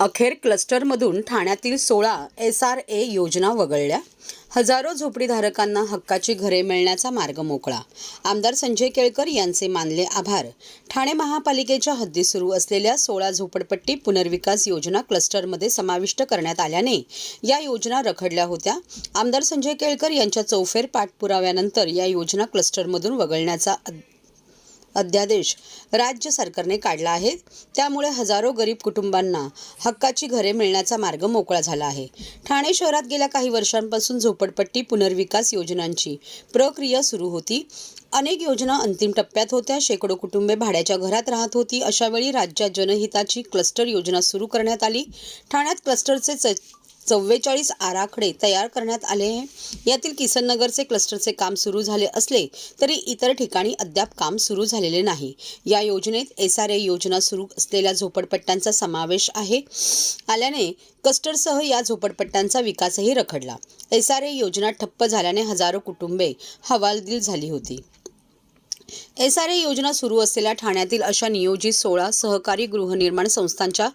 अखेर क्लस्टरमधून ठाण्यातील सोळा एस आर ए योजना वगळल्या. हजारो झोपडीधारकांना हक्काची घरे मिळण्याचा मार्ग मोकळा. आमदार संजय केळकर यांचे मानले आभार. ठाणे महापालिकेच्या हद्दीत सुरू असलेल्या सोळा झोपडपट्टी पुनर्विकास योजना क्लस्टरमध्ये समाविष्ट करण्यात आल्याने या योजना रखडल्या होत्या. आमदार संजय केळकर यांच्या चौफेर पाठपुराव्यानंतर या योजना क्लस्टरमधून वगळण्याचा अध्यादेश राज्य सरकारने काढला आहे. त्यामुळे हजारो गरीब कुटुंबांना हक्काची घरे मिळण्याचा मार्ग मोकळा झाला आहे. ठाणे शहरात गेल्या काही वर्षांपासून झोपडपट्टी पुनर्विकास योजनांची प्रक्रिया सुरू होती. अनेक योजना अंतिम टप्प्यात होत्या. शेकडो कुटुंबे भाड्याच्या घरात राहत होती. अशावेळी राज्यात जनहिताची क्लस्टर योजना सुरू करण्यात आली. ठाण्यात क्लस्टरचे च चव्वेचाळीस आराखडे तयार करण्यात आले आहे यातील किसननगरचे क्लस्टरचे काम सुरू झाले असले तरी इतर ठिकाणी अद्याप काम सुरू झालेले नाही. या योजनेत एस आर ए योजना सुरू असलेल्या झोपडपट्ट्यांचा समावेश आहे. आल्याने क्लस्टरसह या झोपडपट्ट्यांचा विकासही रखडला. एस आर ए योजना ठप्प झाल्याने हजारो कुटुंबे हवालदिल झाली होती. एस आर ए योजना सुरू असलेल्या ठाण्यातील अशा नियोजित सोळा सहकारी गृहनिर्माण संस्थांच्या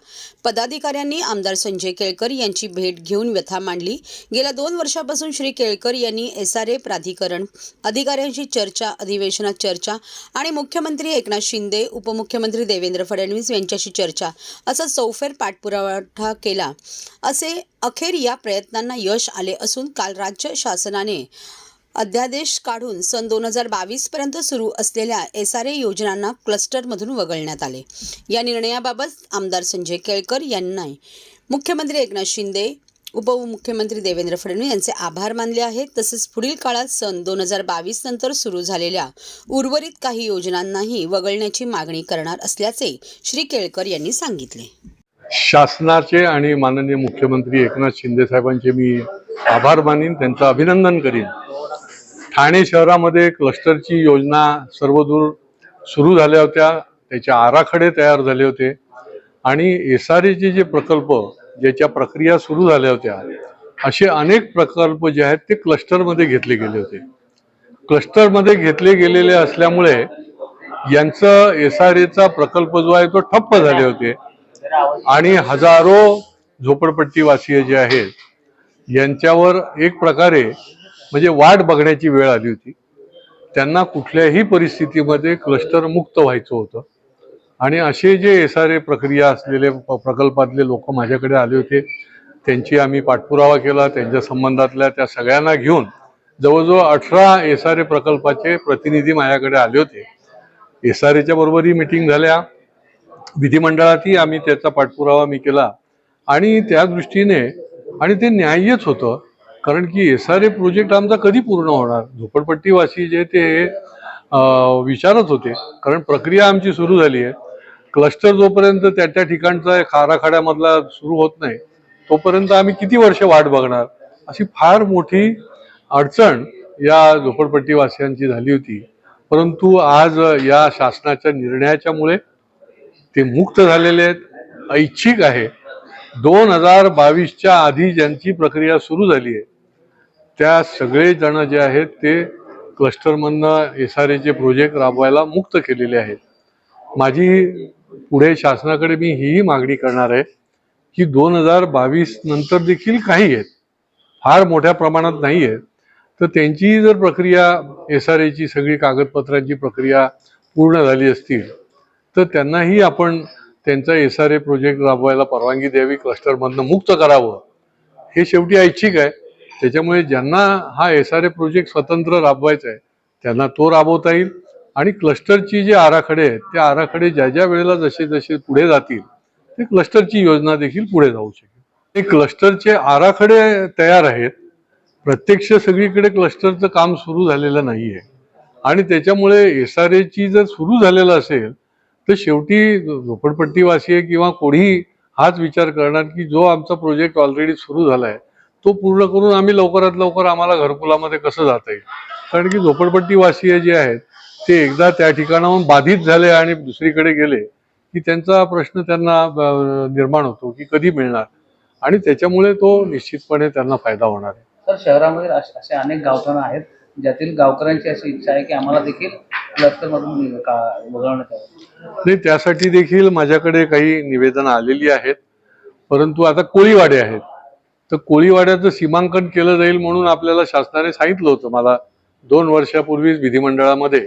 पदाधिकाऱ्यांनी आमदार संजय केळकर यांची भेट घेऊन व्यथा मांडली. गेल्या दोन वर्षापासून श्री केळकर यांनी एस आर ए प्राधिकरण अधिकाऱ्यांशी चर्चा अधिवेशनात चर्चा आणि मुख्यमंत्री एकनाथ शिंदे उपमुख्यमंत्री देवेंद्र फडणवीस यांच्याशी चर्चा असा चौफेर पाठपुरावा केला. असे अखेर या प्रयत्नांना यश आले असून काल राज्य शासनाने अध्यादेश काढून सन दोन हजार बावीस पर्यंत सुरू असलेल्या एस आर ए योजनांना क्लस्टरमधून वगळण्यात आले. या निर्णयाबाबत आमदार संजय केळकर यांना मुख्यमंत्री एकनाथ शिंदे उपमुख्यमंत्री देवेंद्र फडणवीस यांचे आभार मानले आहेत. तसेच पुढील काळात सन दोन हजार बावीस नंतर सुरू झालेल्या उर्वरित काही योजनांनाही वगळण्याची मागणी करणार असल्याचे श्री केळकर यांनी सांगितले. शासनाचे आणि माननीय मुख्यमंत्री एकनाथ शिंदे साहेबांचे मी आभार मानीन त्यांचं अभिनंदन करीन. ठाणे शहरामध्ये क्लस्टरची योजना सर्वदूर सुरू झाल्या होत्या. त्याचे आराखडे तयार झाले होते. आणि एस आर एचे जे प्रकल्प ज्याच्या प्रक्रिया सुरू झाल्या होत्या असे अनेक प्रकल्प जे आहेत ते क्लस्टरमध्ये घेतले गेले होते. क्लस्टरमध्ये घेतले गेलेले असल्यामुळे यांचं एस आर एचा प्रकल्प जो आहे तो ठप्प झाले होते. आणि हजारो झोपडपट्टीवासीय जे आहेत यांच्यावर एक प्रकारे म्हणजे वाट बघण्याची वेळ आली होती. त्यांना कुठल्याही परिस्थितीमध्ये क्लस्टर मुक्त व्हायचं होतं. आणि असे जे एस आर ए प्रक्रिया असलेले प- प्रकल्पातले लोक माझ्याकडे आले होते त्यांची आम्ही पाठपुरावा केला त्यांच्या संबंधातल्या त्या सगळ्यांना घेऊन जवळजवळ अठरा एस आर ए प्रकल्पाचे प्रतिनिधी माझ्याकडे आले होते. एस आर एच्या बरोबरही मिटिंग झाल्या. विधिमंडळातही आम्ही त्याचा पाठपुरावा मी केला. आणि त्या दृष्टीने आणि ते न्याय्यच होतं. कारण की एस आर ए प्रोजेक्ट आमचा कधी पूर्ण होणार? झोपडपट्टीवासी जे ते विचारत होते. कारण प्रक्रिया आमची सुरू झाली आहे. क्लस्टर जोपर्यंत त्या त्या ठिकाणचा एक आराखड्यामधला सुरू होत नाही तोपर्यंत आम्ही किती वर्ष वाट बघणार? अशी फार मोठी अडचण या झोपडपट्टीवासियांची झाली होती. परंतु आज या शासनाच्या निर्णयाच्यामुळे ते मुक्त झालेले आहेत. ऐच्छिक आहे. दोन हजार बावीसच्या आधी ज्यांची प्रक्रिया सुरू झाली आहे त्या सगळेजण जे आहेत ते क्लस्टरमधनं एस आर एचे प्रोजेक्ट राबवायला मुक्त केलेले आहेत. माझी पुढे शासनाकडे मी हीही मागणी करणार आहे की दोन हजार बावीस नंतर देखील काही आहेत. फार मोठ्या प्रमाणात नाही आहेत. तर त्यांची जर प्रक्रिया एस आर एची सगळी कागदपत्रांची प्रक्रिया पूर्ण झाली असतील तर त्यांनाही आपण त्यांचा एस आर ए प्रोजेक्ट राबवायला परवानगी द्यावी क्लस्टरमधनं मुक्त करावं. हे शेवटी ऐच्छिक आहे. त्याच्यामुळे ज्यांना हा एस आर ए प्रोजेक्ट स्वतंत्र राबवायचा आहे त्यांना तो राबवता येईल. आणि क्लस्टरची जे आराखडे आहेत ते आराखडे ज्या ज्या वेळेला जसे जसे पुढे जातील ते क्लस्टरची योजना देखील पुढे जाऊ शकेल. हे क्लस्टरचे आराखडे तयार आहेत. प्रत्यक्ष सगळीकडे क्लस्टरचं काम सुरू झालेलं नाही आहे आणि त्याच्यामुळे एस आर एची जर सुरू झालेलं असेल तर शेवटी झोपडपट्टीवासी आहे किंवा कोणीही हाच विचार करणार की जो आमचा प्रोजेक्ट ऑलरेडी सुरू झाला आहे तो पूर्ण करून आम्ही लवकरात लवकर आम्हाला घरकुलामध्ये कसं जाता येईल? कारण की झोपडपट्टीवासीय जे आहेत ते एकदा त्या ठिकाणाहून बाधित झाले आणि दुसरीकडे गेले की त्यांचा प्रश्न त्यांना निर्माण होतो की कधी मिळणार? आणि त्याच्यामुळे तो निश्चितपणे त्यांना फायदा होणार आहे. तर शहरामध्ये असे अनेक गावठाणं आहेत ज्यातील गावकऱ्यांची अशी इच्छा आहे की आम्हाला देखील क्लस्टरमधून नाही त्यासाठी देखील माझ्याकडे काही निवेदनं आलेली आहेत. परंतु आता कोळीवाडे आहेत. तर कोळीवाड्याचं सीमांकन केलं जाईल म्हणून आपल्याला शासनाने सांगितलं होतं. मला दोन वर्षापूर्वीच विधिमंडळामध्ये.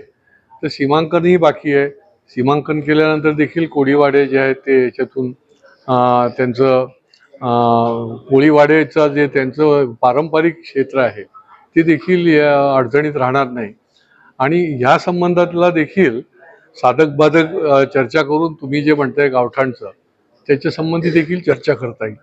तर सीमांकनही बाकी आहे. सीमांकन केल्यानंतर देखील कोळीवाडे जे आहेत ते याच्यातून त्यांचं कोळीवाड्याचं कोळीवाडेचं जे त्यांचं पारंपरिक क्षेत्र आहे ते देखील या अडचणीत राहणार नाही. आणि ह्या संबंधातला देखील साधक बाधक चर्चा करून तुम्ही जे म्हणताय गावठाणचं त्याच्या संबंधी देखील चर्चा करता येईल.